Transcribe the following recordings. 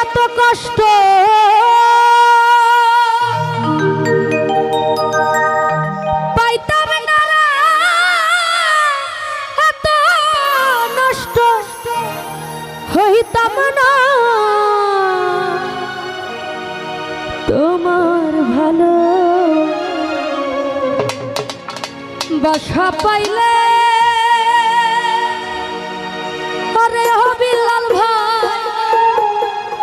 এত কষ্ট। পাইতাম না তোমার ভালো বাসা পাইলে অরে হবিলা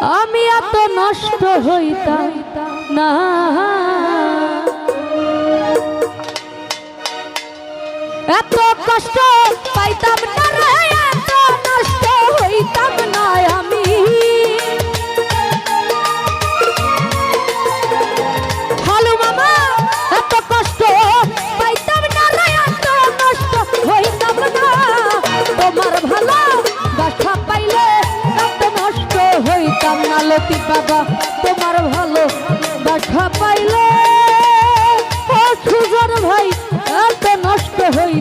আমি এত নষ্ট হইতাম না। এত কষ্ট পাইতাম না এত নষ্ট হইতাম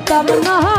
तब नहा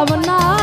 পাইতাম না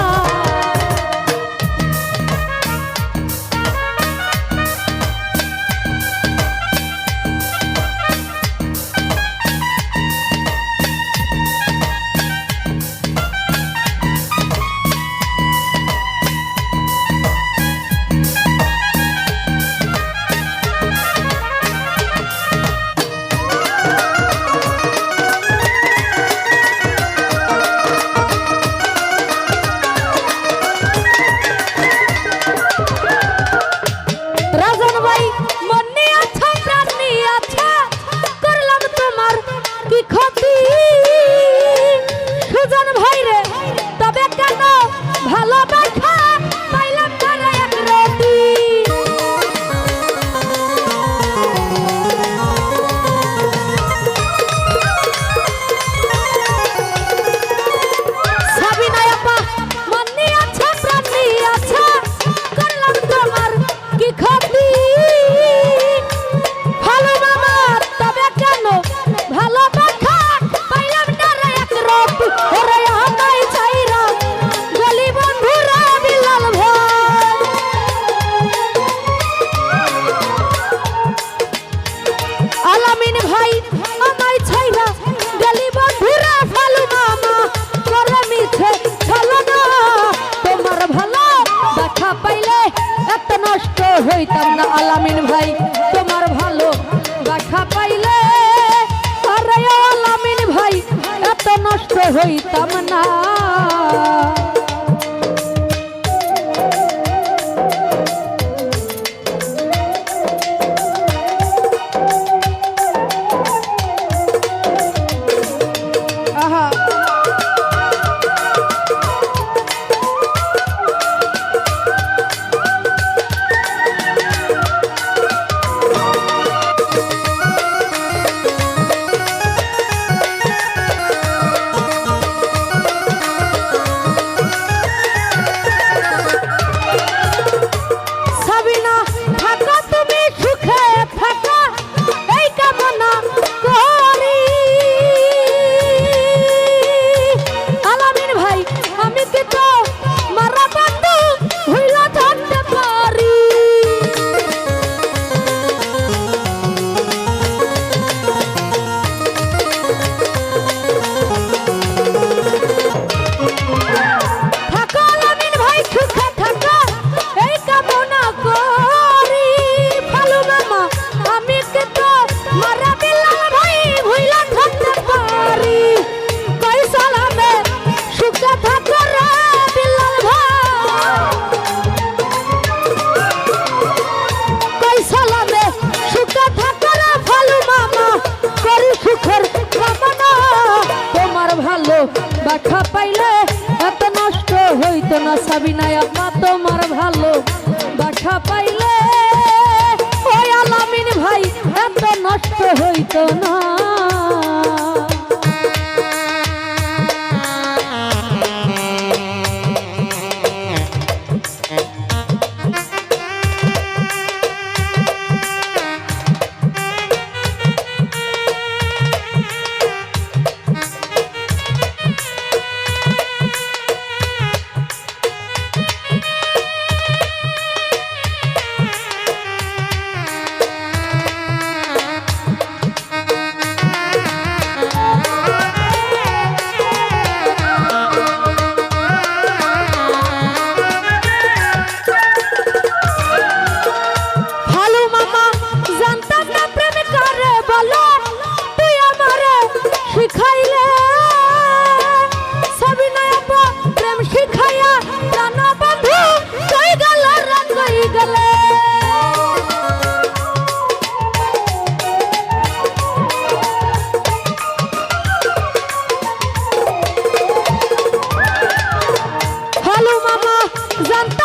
হইতো না। plantar.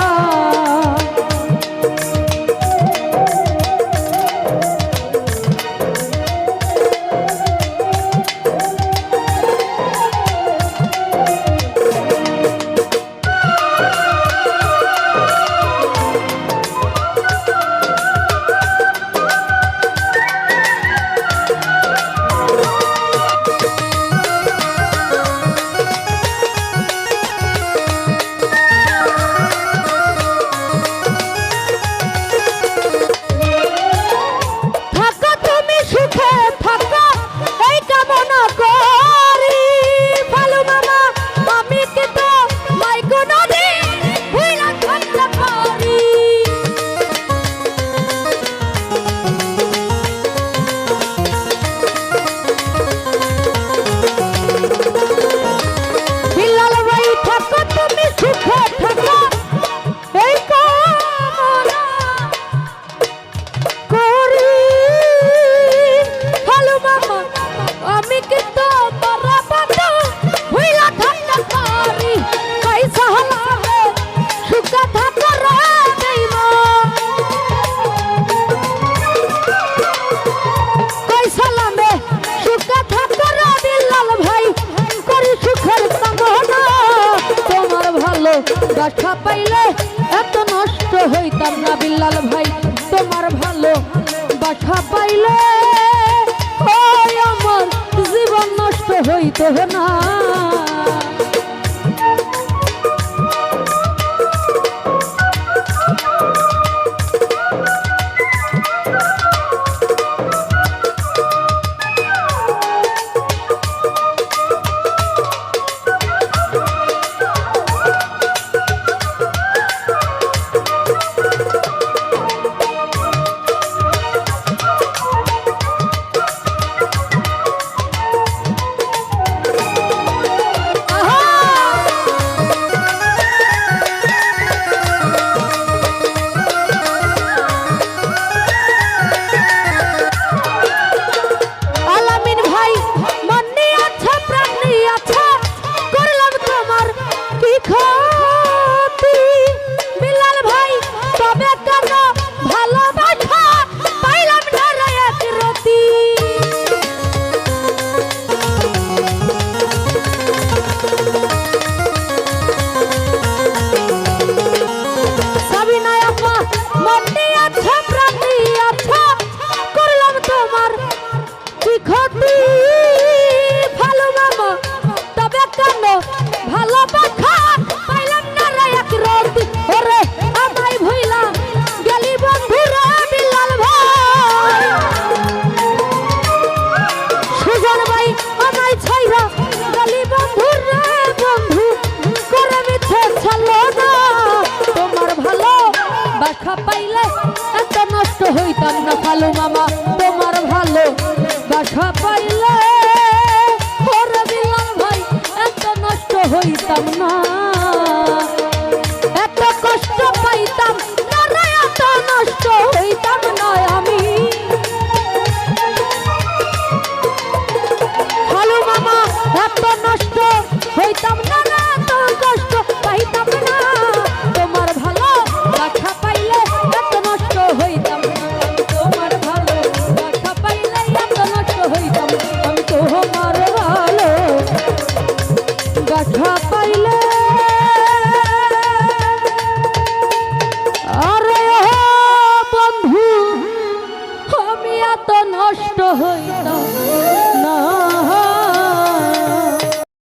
হইতাম না বিল্লাল ভাই তোমার ভালো বাসা পাইলে আমার জীবন নষ্ট হইত না। হইতাম না।